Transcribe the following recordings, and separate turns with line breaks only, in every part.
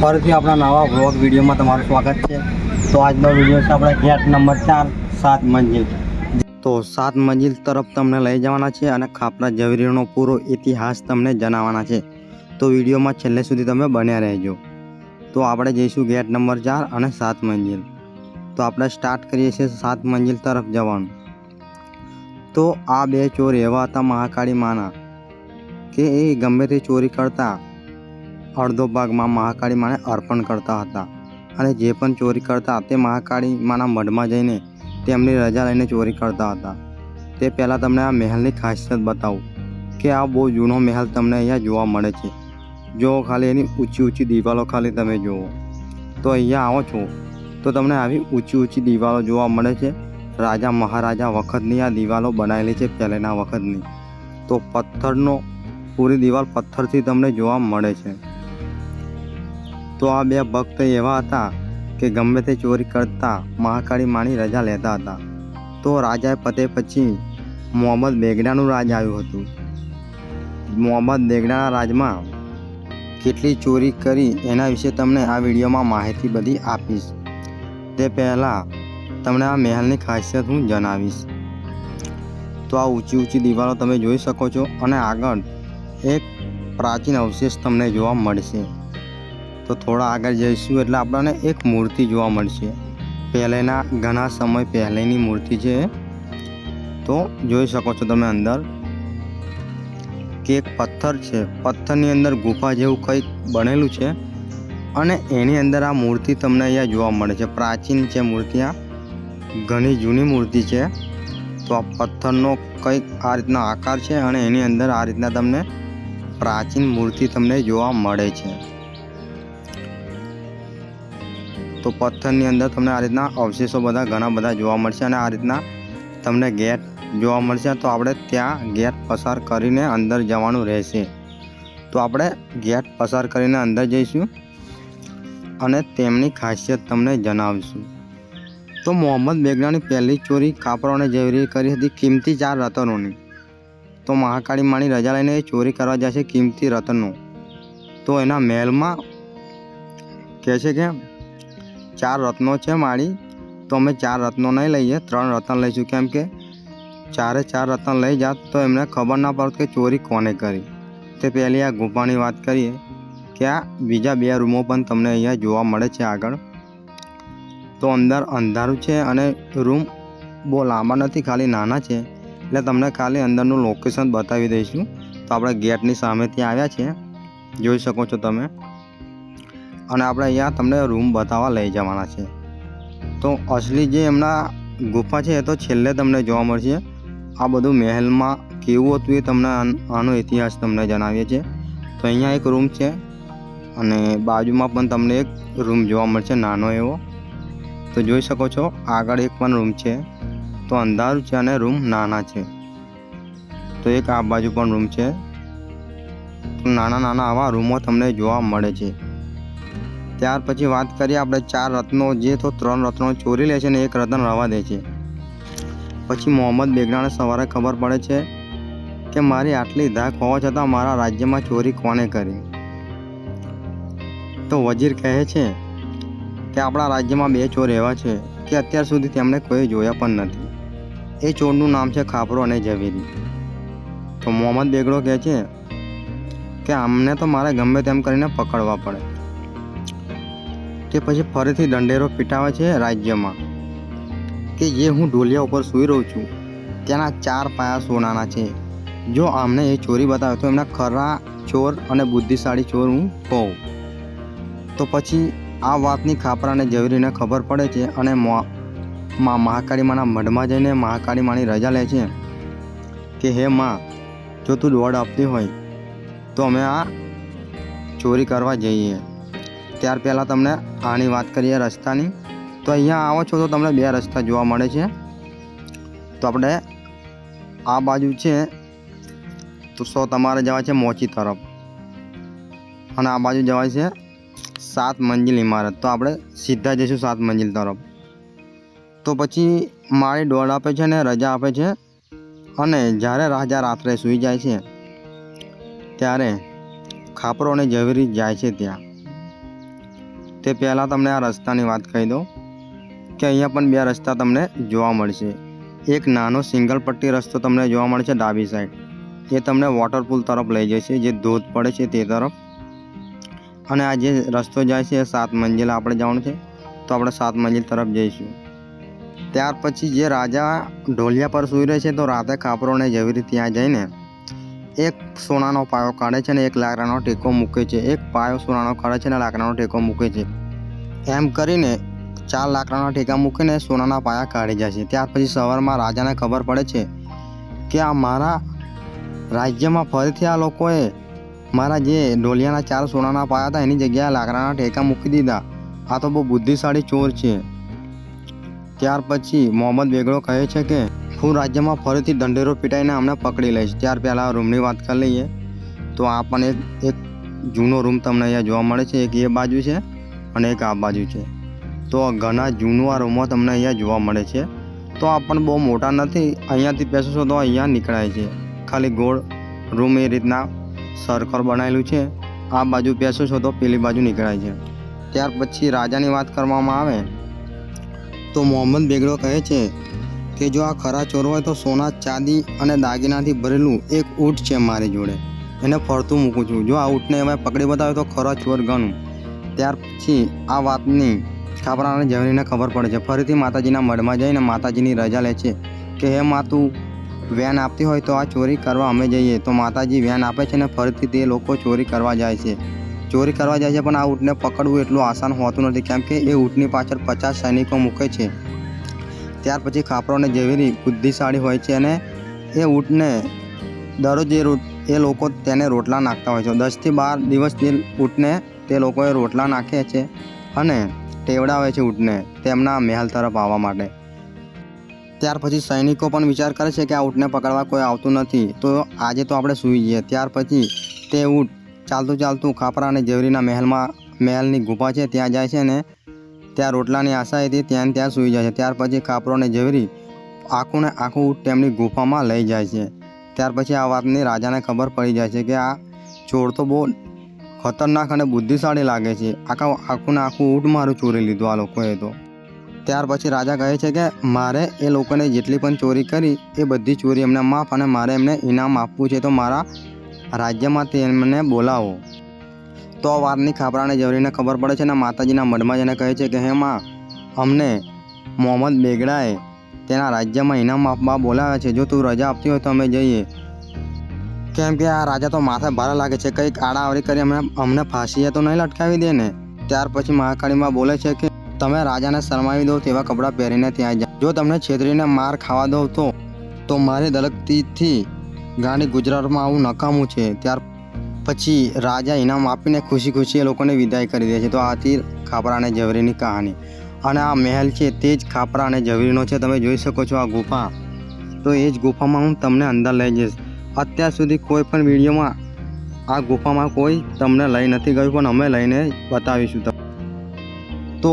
ફરીથી આપણા નવા બ્લોગ વિડીયોમાં તમારું સ્વાગત છે. તો આજનો વીડિયો છે આપણે ગેટ નંબર ચાર, સાત મંજિલ. તો સાત મંજિલ તરફ તમને લઈ જવાના છે અને ખાપરા ઝવેરીનો પૂરો ઇતિહાસ તમને જણાવવાના છે. તો વિડીયોમાં છેલ્લે સુધી તમે બન્યા રહેજો. તો આપણે જઈશું ગેટ નંબર ચાર અને સાત મંજિલ. તો આપણે સ્ટાર્ટ કરીએ છીએ સાત મંજિલ તરફ જવાનું. તો આ બે ચોર એવા હતા મહાકાળી માના કે એ ગમે તે ચોરી કરતા અડધો ભાગમાં મહાકાળી માને અર્પણ કરતા હતા. અને જે પણ ચોરી કરતા તે મહાકાળી માના મઢમાં જઈને તેમની રજા લઈને ચોરી કરતા હતા. તે પહેલાં તમને આ મહેલની ખાસિયત બતાવું કે આ બહુ જૂનો મહેલ તમને અહીંયા જોવા મળે છે. જો ખાલી એની ઊંચી ઊંચી દિવાલો ખાલી તમે જુઓ. તો અહીંયા આવો છો, તો તમને આવી ઊંચી ઊંચી દિવાલો જોવા મળે છે. રાજા મહારાજા વખતની આ દિવાલો બનાવેલી છે પહેલેના વખતની. તો પથ્થરનો, પૂરી દિવાલ પથ્થરથી તમને જોવા મળે છે. તો આ બે ભક્ત એવા હતા કે ગમે તે ચોરી કરતા મહાકાળી માની રજા લેતા હતા. તો રાજાએ પતે પછી મોહમ્મદ બેગડાનું રાજ આવ્યું હતું. મોહમ્મદ બેગડાના રાજમાં કેટલી ચોરી કરી એના વિશે તમને આ વિડીયોમાં માહિતી બધી આપીશ. તે પહેલાં તમને આ મહેલની ખાસિયત હું જણાવીશ. તો આ ઊંચી ઊંચી દિવાલો તમે જોઈ શકો છો અને આગળ એક પ્રાચીન અવશેષ તમને જોવા મળશે. તો થોડા આગળ જઈશું એટલે આપણને એક મૂર્તિ જોવા મળશે. પહેલેના ઘણા સમય પહેલેની મૂર્તિ છે. તો જોઈ શકો છો તમે અંદર કે એક પથ્થર છે. પથ્થરની અંદર ગુફા જેવું કંઈક બનેલું છે. અને એની અંદર આ મૂર્તિ તમને અહીંયા જોવા મળે છે. પ્રાચીન છે મૂર્તિ આ. ઘણી જૂની મૂર્તિ છે. તો આ પથ્થરનો કંઈક આ રીતના આકાર છે અને એની અંદર આ રીતના તમને પ્રાચીન મૂર્તિ તમને જોવા મળે છે. તો પથ્થરની અંદર તમને આ રીતના અવશેષો બધા ઘણા બધા જોવા મળશે અને આ રીતના તમને ગેટ જોવા મળશે. તો આપણે ત્યાં ગેટ પસાર કરીને અંદર જવાનું રહેશે. તો આપણે ગેટ પસાર કરીને અંદર જઈશું અને તેમની ખાસિયત તમને જણાવીશું. તો મોહમ્મદ બેગડાની પહેલી ચોરી કાપડોને જેવી કરી હતી કિંમતી ચાર રતનોની. તો મહાકાળી માની રજા લઈને એ ચોરી કરવા જશે કિંમતી રતનો તો એના મહેલમાં કહે છે કે ચાર રત્નો છે માળી તો અમે ચાર રત્નો નહીં લઈએ, ત્રણ રત્ન લઈશું. કેમ કે ચારે ચાર રત્ન લઈ જાત તો એમને ખબર ના પડત કે ચોરી કોને કરી. તે પહેલી આ ગુફાની વાત કરીએ કે આ બીજા બે રૂમો પણ તમને અહીંયા જોવા મળે છે આગળ. તો અંદર અંધારું છે અને રૂમ બહુ લાંબા નથી, ખાલી નાના છે. એટલે તમને ખાલી અંદરનું લોકેશન બતાવી દઈશું. તો આપણે ગેટની સામેથી આવ્યા છીએ જોઈ શકો છો તમે. અને આપણે અહીંયા તમને રૂમ બતાવવા લઈ જવાના છે. તો અસલી જે એમના ગુફા છે એ તો છેલ્લે તમને જોવા મળશે. આ બધું મહેલમાં કેવું હતું એ તમને આનો ઇતિહાસ તમને જણાવીએ છીએ. તો અહીંયા એક રૂમ છે અને બાજુમાં પણ તમને એક રૂમ જોવા મળશે, નાનો એવો. તો જોઈ શકો છો, આગળ એક પણ રૂમ છે. તો અંધારું છે અને રૂમ નાના છે. તો એક આ બાજુ પણ રૂમ છે. નાના નાના આવા રૂમો તમને જોવા મળે છે. ત્યાર પછી વાત કરીએ આપણે ચાર રત્નો જે તો ત્રણ રત્નો ચોરી લે છે ને એક રત્ન રવા દે છે. પછી મોહમ્મદ બેગડાને સવારે ખબર પડે છે કે મારી આટલી ધાક હોવા છતાં મારા રાજ્યમાં ચોરી કોને કરી? તો વજીર કહે છે કે આપણા રાજ્યમાં બે ચોર એવા છે કે અત્યાર સુધી તેમણે કોઈ જોયા પણ નથી. એ ચોરનું નામ છે ખાપરો અને ઝવેરી. તો મોહમ્મદ બેગડો કહે છે કે આમને તો મારે ગમે તેમ કરીને પકડવા પડે. તે પછી ફરીથી દંડેરો પીટાવે છે રાજ્યમાં? કે જે હું ઢોલિયા ઉપર સૂઈ રહું છું, તેના ચાર પાયા સોનાના છે. જો આમને એ ચોરી બતાવે તો એમના ખરા ચોર અને બુદ્ધિશાળી ચોર હું કહું તો પછી આ વાતની ખાપરાને જવરીને ખબર પડે છે અને મો- મહાકાળી માના મઢમાં જઈને મહાકાળી માની રજા લે છે. કે હે માં, જો તું દોડ આપતી હોય, તો અમે આ ચોરી કરવા જઈએ. ત્યાર પહેલાં તમને આની વાત કરીએ રસ્તાની, તો અહીંયા આવો છો તો તમને બે રસ્તા જોવા મળે છે. તો આપણે આ બાજુ છે, તો સો તમારે જવા છે મોચી તરફ. અને આ બાજુ જવાય છે સાત મંજિલ ઇમારત તો આપણે સીધા જઈશું સાત મંજિલ તરફ. તો પછી માળી દોડ આપે છે ને રજા આપે છે. અને જ્યારે રાજા રાત્રે સૂઈ જાય છે, ત્યારે ખાપરો અને ઝવેરી જાય છે ત્યાં. તે પહેલાં તમને આ રસ્તાની વાત કહી દઉં કે અહીંયા પણ બે રસ્તા તમને જોવા મળશે. એક નાનો સિંગલ પટ્ટી રસ્તો તમને જોવા મળશે ડાબી સાઈડ એ તમને વોટરપૂલ તરફ લઈ જશે, જે ધોધ પડે છે તે તરફ. અને આ જે રસ્તો જાય છે એ સાત મંજિલ આપણે જવાનું છે, તો આપણે સાત મંજિલ તરફ જઈશું. ત્યાર પછી જે રાજા ઢોલિયા પર સૂઈ રહે છે તો રાતે કાપરોને જેવી રીતે ત્યાં જઈને એક સોનાનો પાયો કાઢે છે અને એક લાકડાનો ટેકો મૂકે છે. એક પાયો સોનાનો કાઢે છે અને લાકડાનો ટેકો મૂકે છે. એમ કરીને ચાર લાકડાના ટેકા મૂકીને સોનાના પાયા કાઢી જાય છે. ત્યાર પછી સવારમાં રાજાને ખબર પડે છે કે આ મારા રાજ્યમાં ફરીથી આ લોકોએ મારા જે ઢોલિયાના ચાર સોનાના પાયા હતા એની જગ્યાએ લાકડાના ટેકા મૂકી દીધા. આ તો બહુ બુદ્ધિશાળી ચોર છે. ત્યાર પછી મોહમ્મદ બેગડો કહે છે કે હું રાજ્યમાં ફરીથી દંડેરો પીટાઈને અમને પકડી લઈશ. ત્યાર પહેલાં રૂમની વાત કરી લઈએ તો આ પણ એક એક જૂનો રૂમ તમને અહીંયા જોવા મળે છે. એક એ બાજુ છે અને એક આ બાજુ છે. તો ઘણા જૂનું આ રૂમો તમને અહીંયા જોવા મળે છે. તો આ પણ બહુ મોટા નથી. અહીંયાથી બેસો તો અહીંયા નીકળાય છે. ખાલી ગોળ રૂમ એ રીતના સર્કલ બનાવેલું છે. આ બાજુ બેસો છો તો પેલી બાજુ નીકળાય છે. ત્યાર પછી રાજાની વાત કરવામાં આવે તો મોહમ્મદ બેગડો કહે છે કે જો આ ખરા ચોર હોય તો સોના, ચાંદી અને દાગીનાથી ભરેલું એક ઊંટ છે મારી જોડે. એને ફરતું મૂકું છું. જો આ ઊંટને હવે પકડી બતાવે તો ખરા ચોર ગણું. ત્યાર પછી આ વાતની છાપરાને જવરીને ખબર પડે છે. ફરીથી માતાજીના મઢમાં જઈને માતાજીની રજા લે છે કે, હે માતું વેન આપતી હોય તો આ ચોરી કરવા અમે જઈએ. તો માતાજી વેન આપે છે ને ફરીથી તે લોકો ચોરી કરવા જાય છે. ચોરી કરવા જાય છે, પણ આ ઊંટને પકડવું એટલું આસાન હોતું નથી, કેમ કે એ ઊંટની પાછળ પચાસ સૈનિકો મૂકે છે. ત્યાર પછી ખાપરોને જેવી બુદ્ધિશાળી હોય છે અને એ ઊંટને દરરોજ એ એ લોકો તેને રોટલા નાખતા હોય છે. દસથી બાર દિવસ તે ઊંટને તે લોકોએ રોટલા નાખે છે અને ટેવડાવે છે ઊંટને તેમના મહેલ તરફ આવવા માટે. ત્યાર પછી સૈનિકો પણ વિચાર કરે છે કે આ ઊંટને પકડવા કોઈ આવતું નથી. તો આજે તો આપણે સૂઈ જઈએ. ત્યાર પછી તે ઊંટ ચાલતું ચાલતું ખાપરા અને જેવરીના મહેલમાં મહેલની ગુફા છે, ત્યાં જાય છે ને ત્યાં રોટલાની આશા હતી, ત્યાં ત્યાં સૂઈ જાય છે. ત્યાર પછી કાપરોને અને આખુંને આખું તેમની ગુફામાં લઈ જાય છે. ત્યાર પછી આ વાતની રાજાને ખબર પડી જાય છે કે આ ચોર તો બહુ ખતરનાક અને બુદ્ધિશાળી લાગે છે. આખા આખું આખું ઊંટ મારું ચોરી લીધું આ લોકોએ તો. ત્યાર પછી રાજા કહે છે કે મારે એ લોકોને જેટલી પણ ચોરી કરી, એ બધી ચોરી એમને માફ અને મારે એમને ઇનામ આપવું છે તો મારા રાજ્યમાં તેમને બોલાવો. તો આ વાતની ખાપરાને જવરીને ખબર પડે છે અને માતાજીના મઢમાં જેને કહે છે કે, હે માં, અમને મોહમ્મદ બેગડાએ તેના રાજ્યમાં ઇનામ આપવા બોલાવ્યા છે. જો તું રજા આપતી હોય તો અમે જઈએ. કેમ કે આ રાજા તો માથે ભારે લાગે છે. કંઈક આડાવરી કરી અમને અમને ફાંસીએ તો નહીં લટકાવી દે ને? ત્યાર પછી મહાકાળીમાં બોલે છે કે, તમે રાજાને શરમાવી દો તેવા કપડાં પહેરીને ત્યાં જાઓ જો તમને છેતરીને માર ખાવા દો તો તો મારી દલકતીથી ગાંડી ગુજરાતમાં આવું નકામું છે. ત્યાર પછી રાજા ઇનામ આપીને ખુશી ખુશી એ લોકોને વિદાય કરી દે છે. તો આથી ખાપરા અને ઝવેરીની કહાની. અને આ મહેલ છે તે જ ખાપરા અને ઝવેરીનો છે. તમે જોઈ શકો છો આ ગુફા. તો એ જ ગુફામાં હું તમને અંદર લઈ જઈશ. અત્યાર સુધી કોઈ પણ વિડીયોમાં આ ગુફામાં કોઈ તમને લઈ નથી ગયું પણ અમે લઈને બતાવીશું તો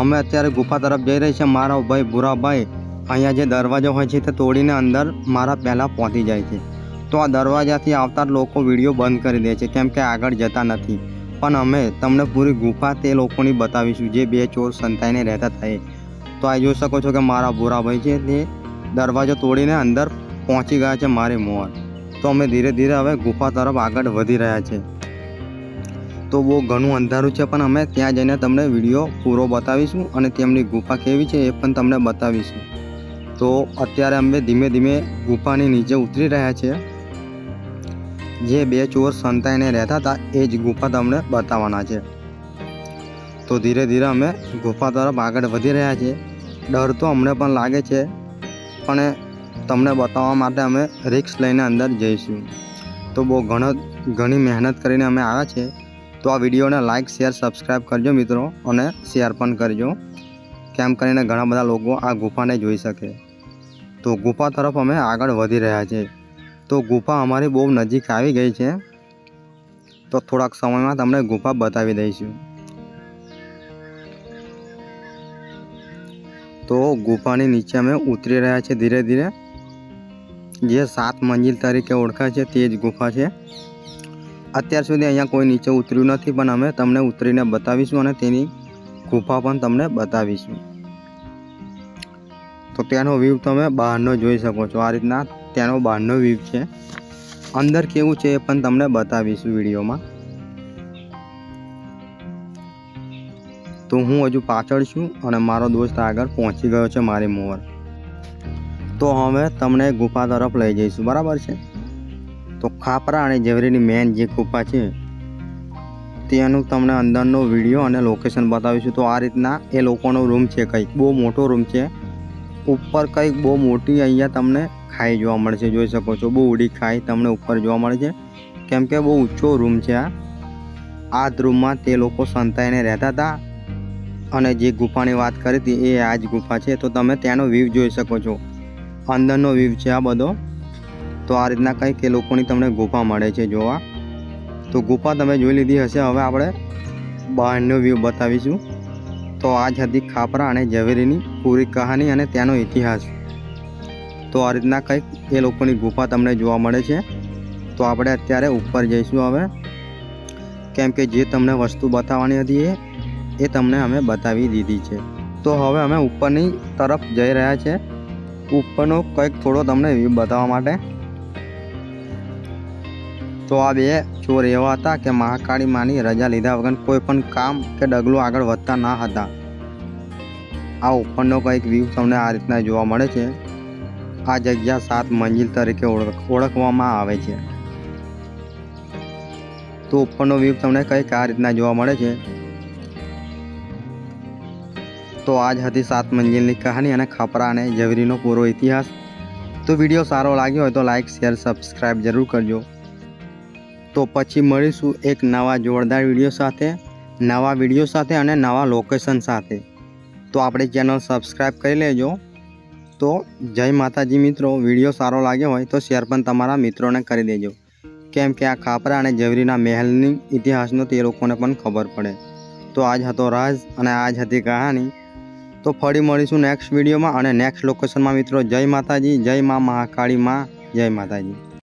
અમે અત્યારે ગુફા તરફ જઈ રહી છે મારો ભાઈ ભૂરાભાઈ અહીંયા જે દરવાજો હોય છે તે તોડીને અંદર મારા પહેલાં પહોંચી જાય છે. તો આ દરવાજાથી આવતા લોકો વીડિયો બંધ કરી દે છે, કેમ કે આગળ જતા નથી. પણ અમે તમને પૂરી ગુફા તે લોકોની બતાવીશું, જે બે ચોર સંતાઈને રહેતા થાય. તો આ જોઈ શકો છો કે મારા ભૂરાભાઈ છે તે દરવાજો તોડીને અંદર પહોંચી ગયા છે મારી મોર. તો અમે ધીરે ધીરે હવે ગુફા તરફ આગળ વધી રહ્યા છે. તો બહુ ઘણું અંધારું છે, પણ અમે ત્યાં જઈને તમને વીડિયો પૂરો બતાવીશું અને તેમની ગુફા કેવી છે એ પણ તમને બતાવીશું. તો અત્યારે અમે ધીમે ધીમે ગુફાની નીચે ઉતરી રહ્યા છીએ જે બે ચોર સંતાઈને રહેતા હતા, એ જ ગુફા તમને બતાવવાના છે. તો ધીરે ધીરે અમે ગુફા તરફ આગળ વધી રહ્યા છીએ. ડર તો અમને પણ લાગે છે, પણ તમને બતાવવા માટે અમે રિક્સ લઈને અંદર જઈશું. તો બહુ ઘણો, ઘણી મહેનત કરીને અમે આવ્યા છે તો આ વિડીયોને લાઇક શેર સબસ્ક્રાઈબ કરજો મિત્રો, અને શેર પણ કરજો. કેમ કરીને ઘણા બધા લોકો આ ગુફાને જોઈ શકે. તો ગુફા તરફ અમે આગળ વધી રહ્યા છીએ. તો ગુફા અમારી બહુ નજીક આવી ગઈ છે. તો થોડાક સમયમાં તમને ગુફા બતાવી દઈશું. તો ગુફાની નીચે અમે ઉતરી રહ્યા છીએ ધીરે ધીરે. જે સાત મંજિલ તરીકે ઓળખાય છે તે જ ગુફા છે. અત્યાર સુધી અહીંયા કોઈ નીચે ઉતર્યું નથી, પણ અમે તમને ઉતરીને બતાવીશું અને તેની ગુફા પણ તમને બતાવીશું. તો ત્યાંનો વ્યૂ તમે બહારનો જોઈ શકો છો. આ રીતના ત્યાંનો બહારનો વ્યૂ છે. અંદર કેવું છે એ પણ તમને બતાવીશું વિડીયોમાં. તો હું હજુ પાછળ છું અને મારો દોસ્ત આગળ પહોંચી ગયો છે મારી મોર. તો હવે તમને ગુફા તરફ લઈ જઈશું, બરાબર છે? તો ખાપરા અને ઝવેરીની મેન જે ગુફા છે, તેનું તમને અંદરનો વીડિયો અને લોકેશન બતાવીશું. તો આ રીતના એ લોકોનો રૂમ છે કંઈક, બહુ મોટો રૂમ છે. ઉપર કંઈક બહુ મોટી અહીંયા તમને ખાઈ જોવા મળશે જોઈ શકો છો. બહુ ઉડી ખાઈ તમને ઉપર જોવા મળે છે. કેમ કે બહુ ઊંચો રૂમ છે આ. આ જ રૂમમાં તે લોકો સંતાઈને રહેતા હતા. અને જે ગુફાની વાત કરી હતી, એ આ જ ગુફા છે. તો તમે ત્યાંનો વ્યૂ જોઈ શકો છો. અંદરનો વ્યૂ છે આ બધો. તો આ રીતના કંઈક એ લોકોની તમને ગુફા મળે છે જોવા. તો ગુફા તમે જોઈ લીધી હશે. હવે આપણે બહારનો વ્યૂ બતાવીશું. તો આ જ હતી ખાપરા અને ઝવેરીની પૂરી કહાની અને ત્યાંનો ઇતિહાસ. તો આ રીતના કંઈક એ લોકોની ગુફા તમને જોવા મળે છે. તો આપણે અત્યારે ઉપર જઈશું હવે. કેમ કે જે તમને વસ્તુ બતાવવાની હતી એ એ તમને અમે બતાવી દીધી છે. તો હવે અમે ઉપરની તરફ જઈ રહ્યા છે. ઉપરનો કંઈક થોડો તમને વ્યૂ બતાવવા માટે. તો આ બે ચોર એવા હતા કે મહાકાળી માની રજા લીધા વગર કોઈ પણ કામ કે ડગલું આગળ વધતા ના હતા. આ ઉપરનો કંઈક વ્યૂ તમને આ રીતના જોવા મળે છે. આ જગ્યા સાત મંજિલ તરીકે ઓળખ, ઓળખવામાં આવે છે. તો ઉપરનો વ્યૂ તમને કંઈક આ રીતના જોવા મળે છે. તો આજ હતી સાત મંજિલની કહાની અને ખપરા અને ઝવેરીનો પૂરો ઇતિહાસ. તો વીડિયો સારો લાગ્યો હોય તો લાઈક, શેર સબસ્ક્રાઈબ જરૂર કરજો. તો પછી મળીશું એક નવા જોરદાર વીડિયો સાથે, નવા વીડિયો સાથે અને નવા લોકેશન સાથે. તો આપણી ચેનલ સબસ્ક્રાઈબ કરી લેજો. તો જય માતાજી મિત્રો, વીડિયો સારો લાગ્યો હોય તો શેર પણ તમારા મિત્રોને કરી દેજો. કેમ કે આ ખાપરા અને ઝવેરીના મહેલની ઇતિહાસનો તે લોકોને પણ ખબર પડે. તો આજ હતો રાજ અને આજ હતી કહાની. તો ફરી મળીશું નેક્સ્ટ વિડીયોમાં અને નેક્સ્ટ લોકેશનમાં મિત્રો. જય માતાજી, જય મા મહાકાળી મા, જય માતાજી.